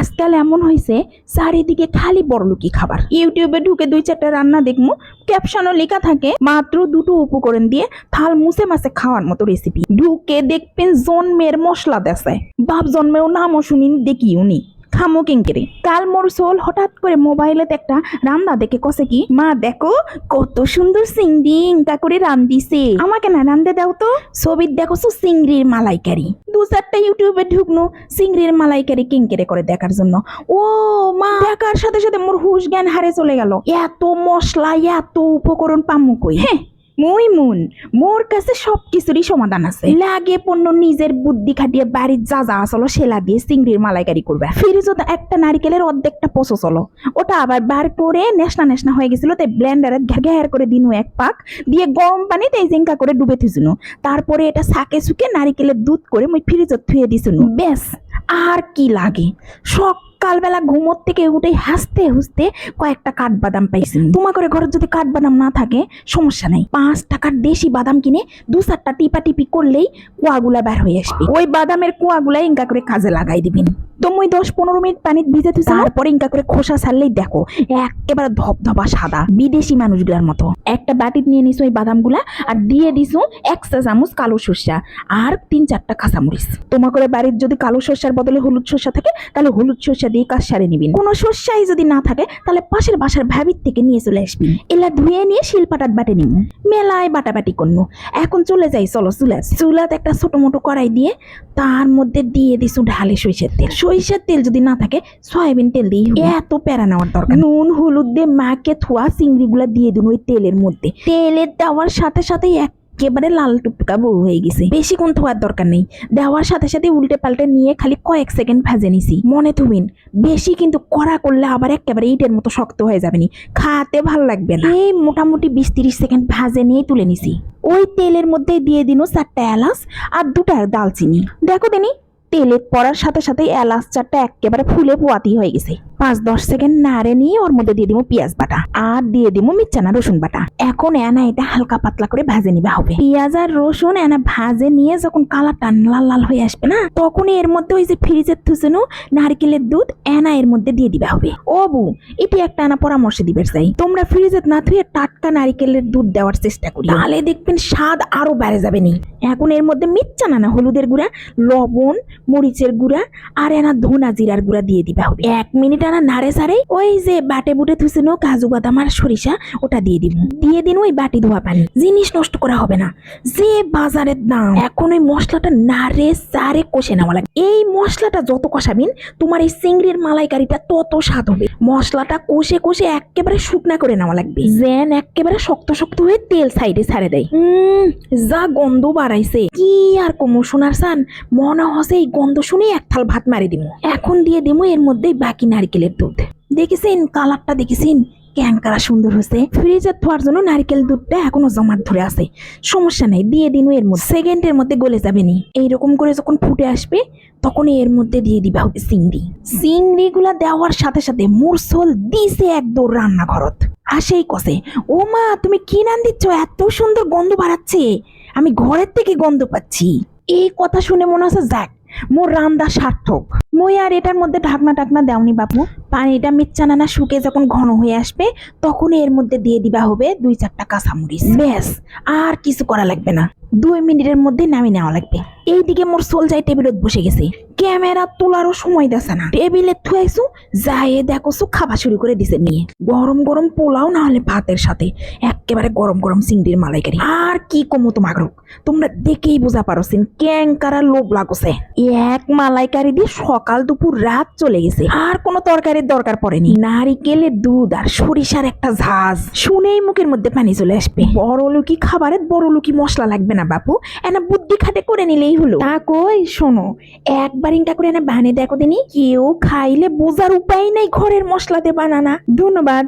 আজকাল এমন হয়েছে চারিদিকে খালি বড়লুকি খাবার। ইউটিউবে ঢুকে দুই চারটা রান্না দেখব ক্যাপশনও লেখা থাকে, মাত্র দুটো উপকরণ দিয়ে থাল মুছে মাছে খাওয়ার মতো রেসিপি ঢুকে দেখবেন জন্মের মশলা দেশায় বাপ জন্মেও নামও শুনিনি দেখি নি। খামো কিঙ্কেরে কাল মোর সোল হঠাৎ করে মোবাইলেতে একটা রান্না দেখে কসে কি, মা, দেখো, কত সুন্দর চিংড়ি ইঙ্কা করে রান্দিছে আমাকে না রান্ধে দাও তো। ছবির দেখো তো চিংড়ির মালাইকারি দু চারটা ইউটিউবে ঢুকনো সিংড়ির মালাইকারি কিঙ্কেরে করে দেখার জন্য। ও, মা! দেখার সাথে সাথে মোর হুশ জ্ঞান হারে চলে গেল। এত মশলা, এত উপকরণ পামু কই? হ্যাঁ মুই মুন মোর কাছে সব কিছুরই সমাধান আছে। লাগে পণ্য নিজের বুদ্ধি খাটিয়ে বাড়ির যা যা আসলো সেলা দিয়ে চিংড়ির মালাইকারি করবে ফ্রিজত একটা নারিকেলের অর্ধেকটা পচো চলো। ওটা আবার বার করে নেশনা নেশনা হয়ে গেছিল তাই ব্লেন্ডারে ঘ্যার করে দিনু এক পাক, দিয়ে গরম পানিতে জিঙ্কা করে ডুবে থুইছিনু তারপরে এটা সাকে সুকে নারিকেলের দুধ করে মুই ফ্রিজত থুয়ে দিছিনু বেশ আর কি লাগে? সকালবেলা ঘুমোর থেকে উঠে হাসতে হুসতে কয়েকটা কাঠবাদাম পাইছি। তোমার করে ঘরে যদি কাঠবাদাম না থাকে, সমস্যা নাই। পাঁচ টাকার দেশি বাদাম কিনে দু চারটা টিপা টিপি করলেই কুয়াগুলা বের হয়ে আসবে। ওই বাদামের কুয়াগুলা ইঙ্কা করে কাজে লাগাই দিবেন তুমি দশ পনেরো মিনিট পানি ভিজে তুই তারপরে ইঙ্কা করে খোসা ছাড়লেই দেখো, একেবারে ধপধপা সাদা, বিদেশি মানুষগুলার মতো। একটা বাটিত নিয়ে নিছো ওই বাদামগুলা আর দিয়ে দিছো এক চা চামচ কালো সর্ষা আর তিন চারটা কাঁচামরিচ। তোমার করে বাড়ির যদি কালো সর্ষার বদলে হলুদ সর্ষা থাকে, তাহলে হলুদ সর্ষা দিয়ে কাজ সারে নিবেন। কোনো সর্ষাই যদি না থাকে, তাহলে পাশের বাসার ভাবির থেকে নিয়ে চলে আসবি। এলা ধুয়ে নিয়ে শিলপাটাত বাটে নিব মেলায় বাটাবাটি করব এখন চলে যাই, চলো চুলাত। চুলাত একটা ছোট মোটো কড়াই দিয়ে তার মধ্যে দিয়ে দিছো ঢালে সরিষার তেল। সরিষার তেল যদি না থাকে, সয়াবিন তেল দিয়ে এত প্যারা নেওয়ার দরকার নুন, হলুদ দিয়ে মাকে থোয়া চিংড়িগুলা দিয়ে দিন ওই তেলের মধ্যে। তেলের দেওয়ার সাথে সাথে একেবারে লাল টুকটুকা বউ হয়ে গেছে। বেশিক্ষণ থোয়ার দরকার নেই। দেওয়ার সাথে সাথে উল্টে পাল্টে নিয়ে খালি কয়েক সেকেন্ড ভেজে নিছি। মনে থুবিন, বেশি কিন্তু কড়া করলে আবার একেবারে ইটের মতো শক্ত হয়ে যাবে নি খাতে ভালো লাগবে না। এই মোটামুটি বিশ তিরিশ সেকেন্ড ভাজে নিয়ে তুলে নিছি। ওই তেলের মধ্যে দিয়ে দিন চারটা এলাচ আর দুটা দালচিনি। দেখো দিনি, তেলে পড়ার সাথে সাথে এলাচ চারটা একেবারে ফুলে পোয়াতি হয়ে গেছে। পাঁচ দশ সেকেন্ড নাড়ে নিয়ে ওর মধ্যে দিয়ে দিব পেঁয়াজ বাটা আর দিয়ে দিব মিচ্ছানা রসুন বাটা। এখন এনা এটা হালকা পাতলা করে ভাজে নিবে হবে। পেঁয়াজ আর রসুন এনা ভাজে নিয়ে যখন কালারটা লাল লাল হয়ে আসবে না তখন এর মধ্যে ওই যে ফ্রিজের থুসেনো নারকেলের দুধ এনা এর মধ্যে দিয়ে দিবে হবে। ও বু এটি একটা আনা পরামর্শ দিবে চাই। তোমরা ফ্রিজে না থুয়ে টাটকা নারকেলের দুধ দেওয়ার চেষ্টা করি। তাহলে দেখবেন স্বাদ আরও বেড়ে যাবে নি। এখন এর মধ্যে মিচ্ছা না, হলুদের গুঁড়া, লবণ, মরিচের গুঁড়া আর এনা ধনা জিরার গুঁড়া দিয়ে দিবা হবে। এক মিনিট আনা নাড়ে সারে ওই যে বাটে বুটে থুসেনো কাজু বাদাম আর সরিষা ওটা দিয়ে দিব। দিয়ে দিন ওই বাটি ধোয়া পানি। জিনিস নষ্ট করা হবে না। যে বাজারের দাম এখন ওই মশলাটা নাড়ে সারে কষে নেওয়া লাগে। এই মশলাটা যত কষাবিন তোমার এই চিংড়ির মালাইকারিটা তত স্বাদ হবে। মশলাটা কষে কষে একেবারে শুকনা করে নেওয়া লাগবে। যেন একেবারে শক্ত শক্ত হয়ে তেল সাইডে ছাড়ে দেয়। উম, যা গন্ধ বাড়াইছে। কি আর কমু শোনার সান মনে হসে এই গন্ধ শুনে এক থাল ভাত মারি দিমু। এখন দিয়ে দিমু এর মধ্যে বাকি নারকেলের দুধ। দেখেছেন? কালারটা দেখেছেন? ক্যাঙ্কারা সুন্দর হয়েছে? ফ্রিজে থোয়ার জন্য নারকেল দুধটা এখনও জমাট ধরে আছে। সমস্যা নেই, দিয়ে দিন এর মধ্যে। সেকেন্ডের মধ্যে গলে যাবে নি। এইরকম করে যখন ফুটে আসবে তখন এর মধ্যে দিয়ে দিবা হবে চিংড়ি। গুলা দেওয়ার সাথে সাথে মুরসল দিছে এক দৌড় রান্নাঘরত। আসেই কষে ও মা, তুমি কি নাম দিচ্ছ? এত সুন্দর গন্ধ বাড়াচ্ছে। আমি ঘরের থেকে গন্ধ পাচ্ছি। এই কথা শুনে মনে হচ্ছে, যাক, মোর রান্দা সার্থক। মই আর এটার মধ্যে ঢাকনা টাকনা দেওনি বাপু। পানিটা মিচ্ছা না শুকে যখন ঘন হয়ে আসবে তখন এর মধ্যে দিয়ে দিবা হবে দুই চারটা কাঁচামরিচ। ব্যাস, আর কিছু করা লাগবে না। দুই মিনিটের মধ্যে নামিয়ে নেওয়া লাগবে। এইদিকে মোর সোলজাই টেবিলত বসে গেছে। ক্যামেরা তোলারও সময় দেছে না। টেবিলে থুয়াইছু যাই দেখোছো খাওয়া শুরু করে দিছে নিয়ে গরম গরম পোলাও না হলে ভাতের সাথে একেবারে গরম গরম চিংড়ির মালাইকারি। আর কি কমো তোমার তোমরা দেখেই বোঝা পারছেন ক্যাঙ্কারা লোভ লাগছে। এক মালাইকারি দিয়ে সকাল দুপুর রাত চলে গেছে। আর কোনো তরকারির দরকার পড়েনি। নারিকেলের দুধ আর সরিষার একটা ঝাঁজ। শুনেই মুখের মধ্যে পানি চলে আসবে। বড় লুকি খাবারের বড় লুকি মশলা লাগবে না বাপু। এনা বুদ্ধি খাটে করে নিলেই হলো? তা কই, শোনো একবার ইনটা করে এনে বানিয়ে দেখো দিনি কেউ খাইলে বোঝার উপায় নাই ঘরের মশলাতে বানানা। ধন্যবাদ।